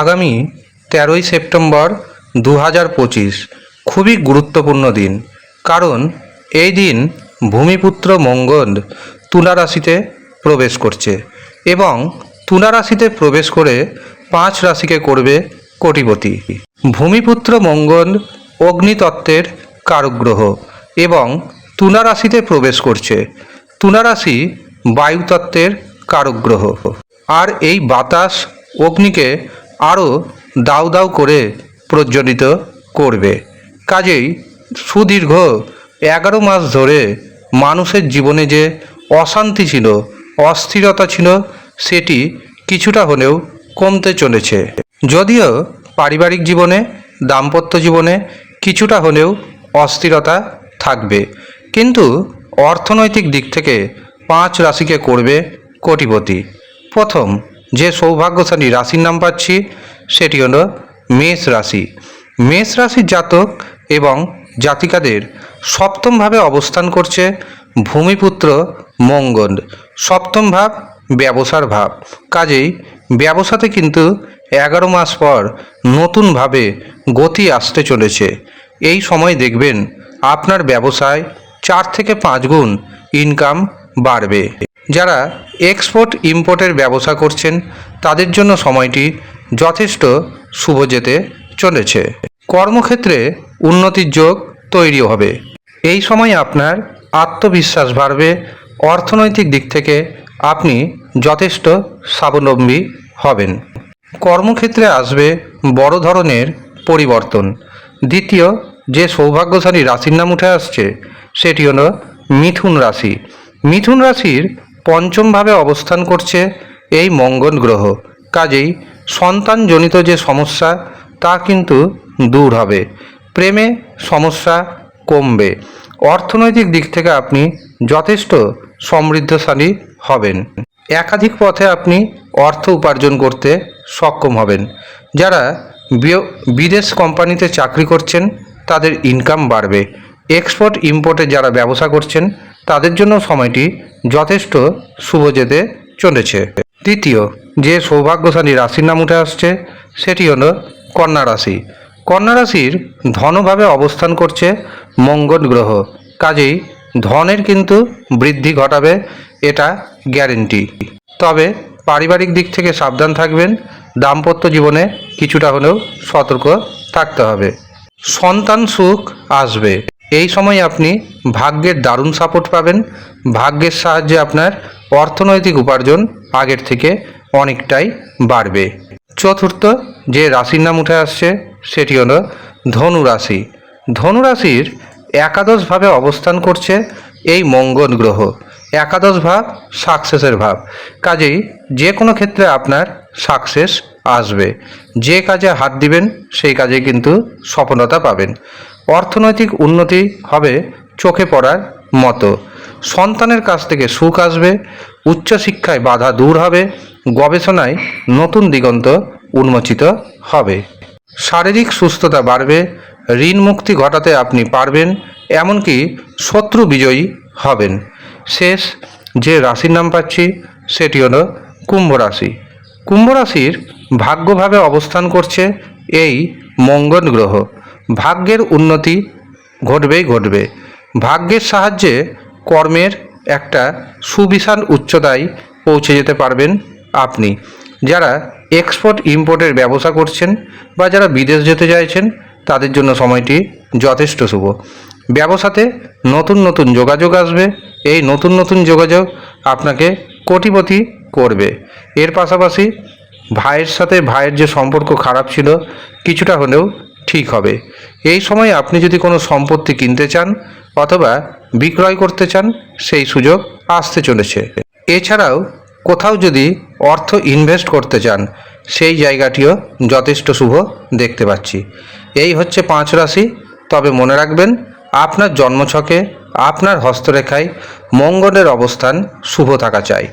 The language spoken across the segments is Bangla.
আগামী তেরোই সেপ্টেম্বর দু হাজার পঁচিশ খুবই গুরুত্বপূর্ণ দিন। কারণ এই দিন ভূমিপুত্র মঙ্গল তুলা রাশিতে প্রবেশ করছে এবং তুলা রাশিতে প্রবেশ করে পাঁচ রাশিকে করবে কোটিপতি। ভূমিপুত্র মঙ্গল অগ্নিতত্ত্বের কারগ্রহ এবং তুলা রাশিতে প্রবেশ করছে। তুলা রাশি বায়ুতত্ত্বের কারগ্রহ। আর এই বাতাস অগ্নিকে আরও দাউ দাউ করে প্রজ্বলিত করবে। কাজেই সুদীর্ঘ এগারো মাস ধরে মানুষের জীবনে যে অশান্তি ছিল, অস্থিরতা ছিল, সেটি কিছুটা হলেও কমতে চলেছে। যদিও পারিবারিক জীবনে, দাম্পত্য জীবনে কিছুটা হলেও অস্থিরতা থাকবে। কিন্তু অর্থনৈতিক দিক থেকে পাঁচ রাশিকে করবে কোটিপতি। প্রথম যে সৌভাগ্যশালী রাশির নাম পাচ্ছি, সেটি হলো মেষ রাশি। মেষ রাশির জাতক এবং জাতিকাদের সপ্তমভাবে অবস্থান করছে ভূমিপুত্র মঙ্গল। সপ্তম ভাব ব্যবসার ভাব। কাজেই ব্যবসাতে কিন্তু এগারো মাস পর নতুনভাবে গতি আসতে চলেছে। এই সময় দেখবেন আপনার ব্যবসায় চার থেকে পাঁচ গুণ ইনকাম বাড়বে। যারা এক্সপোর্ট ইম্পোর্টের ব্যবসা করছেন, তাদের জন্য সময়টি যথেষ্ট শুভ যেতে চলেছে। কর্মক্ষেত্রে উন্নতির যোগ তৈরি হবে। এই সময় আপনার আত্মবিশ্বাস বাড়বে। অর্থনৈতিক দিক থেকে আপনি যথেষ্ট স্বাবলম্বী হবেন। কর্মক্ষেত্রে আসবে বড় ধরনের পরিবর্তন। দ্বিতীয়, যে সৌভাগ্যশালী রাশির নাম উঠে আসছে, সেটি হলো মিথুন রাশি। মিথুন রাশির পঞ্চমভাবে অবস্থান করছে এই মঙ্গল গ্রহ। কাজেই সন্তানজনিত যে সমস্যা, তা কিন্তু দূর হবে। প্রেমে সমস্যা কমবে। অর্থনৈতিক দিক থেকে আপনি যথেষ্ট সমৃদ্ধশালী হবেন। একাধিক পথে আপনি অর্থ উপার্জন করতে সক্ষম হবেন। যারা বিদেশ কোম্পানিতে চাকরি করছেন, তাদের ইনকাম বাড়বে। এক্সপোর্ট ইম্পোর্টে যারা ব্যবসা করছেন তাদের জন্য সময়টি যথেষ্ট শুভ যেতে চলেছে। দ্বিতীয়, যে সৌভাগ্যশালী রাশির নাম উঠে আসছে, সেটি হলো কন্যা রাশি। কন্যা রাশির ধনভাবে অবস্থান করছে মঙ্গল গ্রহ। কাজেই ধনের কিন্তু বৃদ্ধি ঘটাবে, এটা গ্যারেন্টি। তবে পারিবারিক দিক থেকে সাবধান থাকবেন, দাম্পত্য জীবনে কিছুটা হলেও সতর্ক থাকতে হবে। সন্তান সুখ আসবে। এই সময় আপনি ভাগ্যের দারুণ সাপোর্ট পাবেন। ভাগ্যের সাহায্যে আপনার অর্থনৈতিক উপার্জন আগের থেকে অনেকটাই বাড়বে। চতুর্থ যে রাশির নাম উঠে আসছে, সেটি হলো ধনু রাশি একাদশভাবে অবস্থান করছে এই মঙ্গল গ্রহ। একাদশ ভাব সাকসেসের ভাব। কাজেই যে কোনো ক্ষেত্রে আপনার সাকসেস আসবে। যে কাজে হাত দিবেন, সেই কাজে কিন্তু সফলতা পাবেন। অর্থনৈতিক উন্নতি হবে চোখে পড়ার মতো। সন্তানের কাছ থেকে সুখ আসবে, উচ্চশিক্ষায় বাধা দূর হবে, গবেষণায় নতুন দিগন্ত উন্মোচিত হবে। শারীরিক সুস্থতা বাড়বে, ঋণ মুক্তি ঘটাতে আপনি পারবেন, এমনকি শত্রু বিজয়ী হবেন। শেষ, যে রাশির নাম পাচ্ছি, সেটি হলো কুম্ভ রাশি। কুম্ভ রাশির ভাগ্যভাবে অবস্থান করছে এই মঙ্গল গ্রহ। ভাগ্যের উন্নতি ঘটবেই ঘটবে। ভাগ্যের সাহায্যে কর্মের একটা সুবিশাল উচ্চতায় পৌঁছে যেতে পারবেন আপনি। যারা এক্সপোর্ট ইম্পোর্টের ব্যবসা করছেন বা যারা বিদেশ যেতে চাইছেন, তাদের জন্য সময়টি যথেষ্ট শুভ। ব্যবসাতে নতুন নতুন যোগাযোগ আসবে। এই নতুন নতুন যোগাযোগ আপনাকে কোটিপতি করবে। এর পাশাপাশি ভাইয়ের সাথে ভাইয়ের যে সম্পর্ক খারাপ ছিল, কিছুটা হলেও ঠিক হবে। এই সময় আপনি যদি কোনো সম্পত্তি কিনতে চান অথবা বিক্রয় করতে চান, সেই সুযোগ আসতে চলেছে। এছাড়াও কোথাও যদি অর্থ ইনভেস্ট করতে চান, সেই জায়গাটিও যথেষ্ট শুভ দেখতে পাচ্ছি। এই হচ্ছে পাঁচ রাশি। তবে মনে রাখবেন, আপনার জন্মছকে, আপনার হস্তরেখায় মঙ্গলের অবস্থান শুভ থাকা চাই।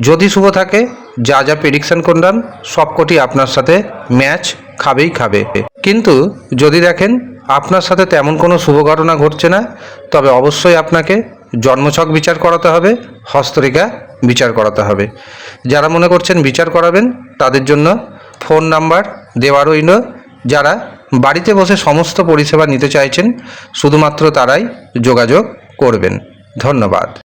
যদি শুভ থাকে, যা যা প্রেডিকশন করলাম, সবকটি আপনার সাথে ম্যাচ খাবেই খাবে। কিন্তু যদি দেখেন আপনার সাথে তেমন কোনো শুভ ঘটনা ঘটছে না, তবে অবশ্যই আপনাকে জন্মছক বিচার করাতে হবে, হস্তরেখা বিচার করাতে হবে। যারা মনে করছেন বিচার করাবেন, তাদের জন্য ফোন নাম্বার দেওয়া রইল। যারা বাড়িতে বসে সমস্ত পরিষেবা নিতে চাইছেন, শুধুমাত্র তারাই যোগাযোগ করবেন। ধন্যবাদ।